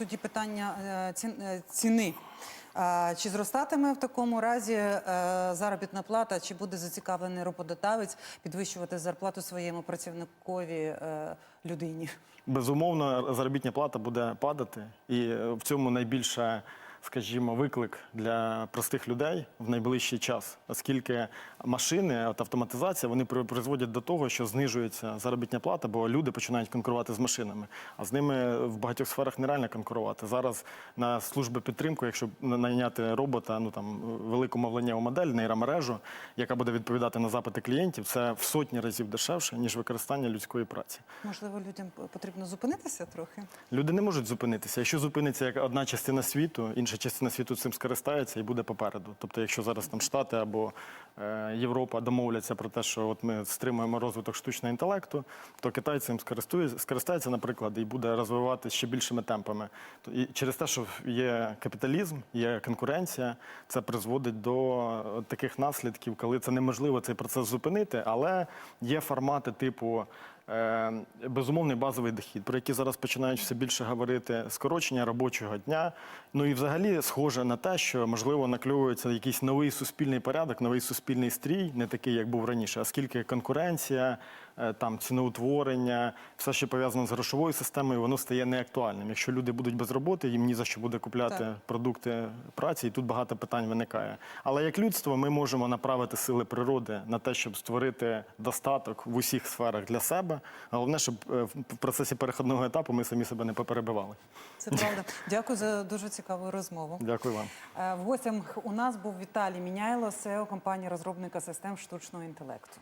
Тоді питання е, е, ціни. Е, Чи зростатиме в такому разі заробітна плата, чи буде зацікавлений роботодавець підвищувати зарплату своєму працівникові людині? Безумовно, заробітна плата буде падати, і в цьому найбільше, скажімо, виклик для простих людей в найближчий час, оскільки машини, от автоматизація, вони при- призводять до того, що знижується заробітна плата, бо люди починають конкурувати з машинами. А з ними в багатьох сферах нереально конкурувати. Зараз на служби підтримку, якщо найняти робота, ну там велику мовленнєву модель, нейромережу, яка буде відповідати на запити клієнтів, це в сотні разів дешевше ніж використання людської праці. Можливо, людям потрібно зупинитися трохи? Люди не можуть зупинитися. Якщо зупиниться як одна частина світу, інша частина світу цим скористається і буде попереду. Тобто, якщо зараз там Штати або Європа домовляться про те, що от ми стримуємо розвиток штучного інтелекту, то Китай цим скористається, наприклад, і буде розвиватися ще більшими темпами. І через те, що є капіталізм, є конкуренція, це призводить до е, таких наслідків, коли це неможливо цей процес зупинити, але є формати типу. Е, Безумовний базовий дохід, про який зараз починають все більше говорити, скорочення робочого дня. Ну і взагалі схоже на те, що можливо накльовується якийсь новий суспільний порядок, новий суспільний стрій, не такий, як був раніше, оскільки конкуренція, е, там ціноутворення, все, що пов'язано з грошовою системою, воно стає неактуальним. Якщо люди будуть без роботи, їм ні за що буде купляти Так. продукти праці, і тут багато питань виникає. Але як людство, ми можемо направити сили природи на те, щоб створити достаток в усіх сферах для себе. Головне, щоб е, в процесі переходного етапу ми самі себе не поперебивали. Це правда. Дякую за дуже цікаву розмову. Дякую вам. Е, В гостях у нас був Віталій Міняйло, SEO компанії розробника систем штучного інтелекту.